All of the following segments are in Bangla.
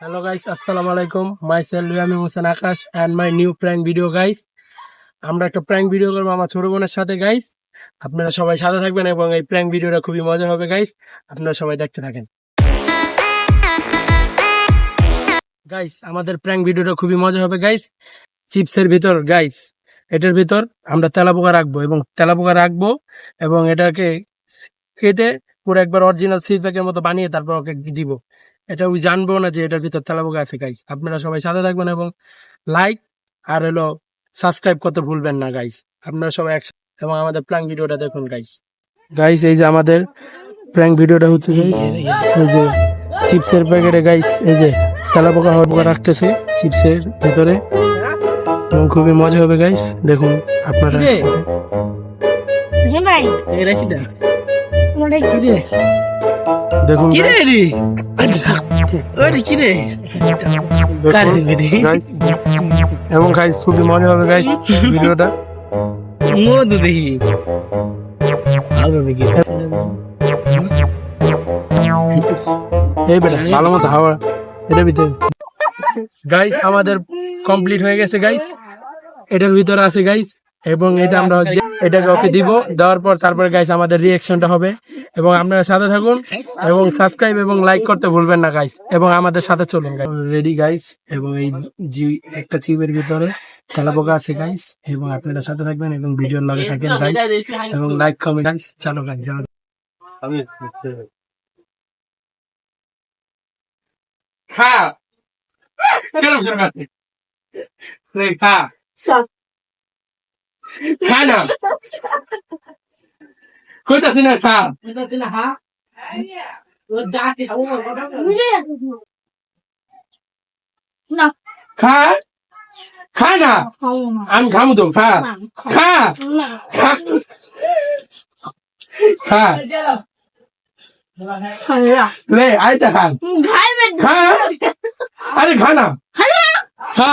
Hello guys, আসসালামু আলাইকুম মাই myself Yamin Hossain Akash and my new prank video guys. আমরা একটা প্র্যাঙ্ক ভিডিও করব আমার ছোট বোনের সাথে গাইস আপনারা সবাই সাথে থাকবেন এবং এই প্র্যাঙ্ক ভিডিওটা খুবই মজা হবে গাইস আপনারা সবাই দেখতে থাকেন। গাইস আমাদের প্র্যাঙ্ক ভিডিওটা খুবই মজা হবে গাইস চিপসের ভিতর গাইস এটার ভিতর আমরা তেলাপোকা রাখব এবং তেলাপোকা রাখব এবং এটাকে কেটে পুরো একবার অরিজিনাল সিল প্যাকের মতো বানিয়ে তারপর ওকে দিব। এটা ওই জানব না যে এটার ভিতর তেলাপোকা আছে গাইস আপনারা সবাই সাথে থাকবেন এবং লাইক আর হলো সাবস্ক্রাইব করতে ভুলবেন না গাইস আপনারা সবাই একসাথে এবং আমাদের প্র্যাঙ্ক ভিডিওটা দেখুন গাইস গাইস এই যে আমাদের প্র্যাঙ্ক ভিডিওটা হচ্ছে এই যে চিপসের প্যাকেটে গাইস এই যে তেলাপোকা হরপোকা রাখতেছে চিপসের ভেতরে। এবং খুবই মজা হবে গাইস দেখুন আপনারা ভাই এটা কিরে? দেখুন কিরে রে ওরে কিরে? এবং গাইস খুবই মজা হবে গাইস ভিডিওটা। মধু দেখি। আরও দেখি। এই বেটা ভালো মতো হাওয়া। ভিতরে। গাইস আমাদের কমপ্লিট হয়ে গেছে গাইস এটার ভিতরে আছে গাইস এবং এটা আমরা হচ্ছে এটাকে ওকে দিব। দেওয়ার পর তারপরে গাইস আমাদের রিয়াকশনটা হবে। এবং আপনারা সাথে থাকুন এবং সাবস্ক্রাইব এবং লাইক করতে ভুলবেন না গাইস এবং আমাদের সাথে চলুন রেডি গাইস এবং এই জি একটা চিপের ভিতরে তেলাপোকা আছে গাইস এবং আপনারা সাথে থাকবেন এবং ভিডিওর লগে থাকেন গাইস এবং লাইক কমেন্ট গাইস চলো গাইস যাও খা কেন শুরু করতে? রে খা না কইতাছি না খা না খা খা না খাও না আমি খামু তো খা খা না খা লে আইটা খা খাইবেন খা আরে খা না খা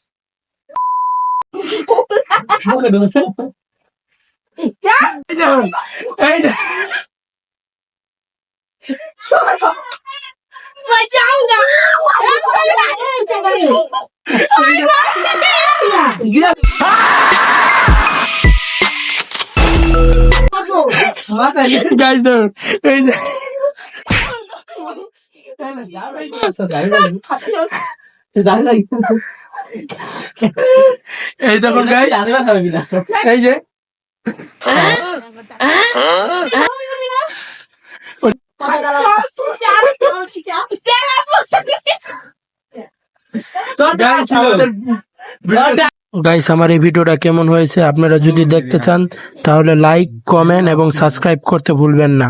주먹에 넣으세요? 야! 대장! 대장! 좋아요! 맞아, 인간들. 나를 봤어, 나를 봤어. এই দেখুন এই যে। গাইস আমার এই ভিডিওটা কেমন হয়েছে? আপনারা যদি দেখতে চান তাহলে লাইক কমেন্ট এবং সাবস্ক্রাইব করতে ভুলবেন না।